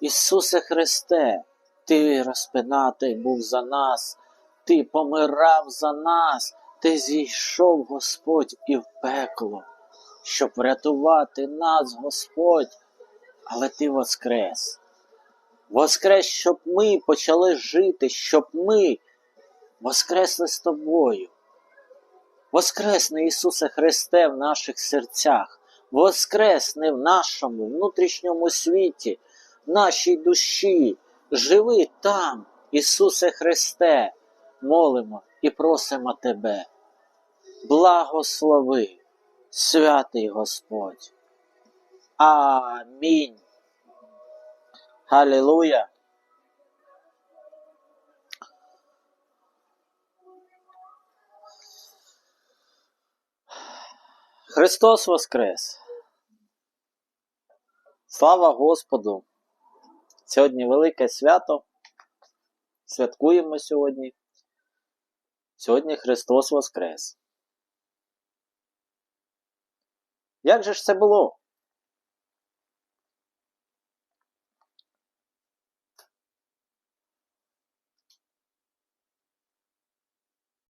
Ісусе Христе, Ти розпинатий був за нас, Ти помирав за нас, Ти зійшов, Господь, і в пекло, щоб врятувати нас, Господь, але Ти воскрес. Воскрес, щоб ми почали жити, щоб ми воскресли з тобою. Воскресне Ісусе Христе в наших серцях, воскресне в нашому внутрішньому світі, нашій душі. Живи там, Ісусе Христе, молимо і просимо Тебе. Благослови, святий Господь. Амінь. Халілуя. Христос Воскрес! Слава Господу! Сьогодні велике свято. Святкуємо сьогодні. Сьогодні Христос Воскрес. Як же ж це було?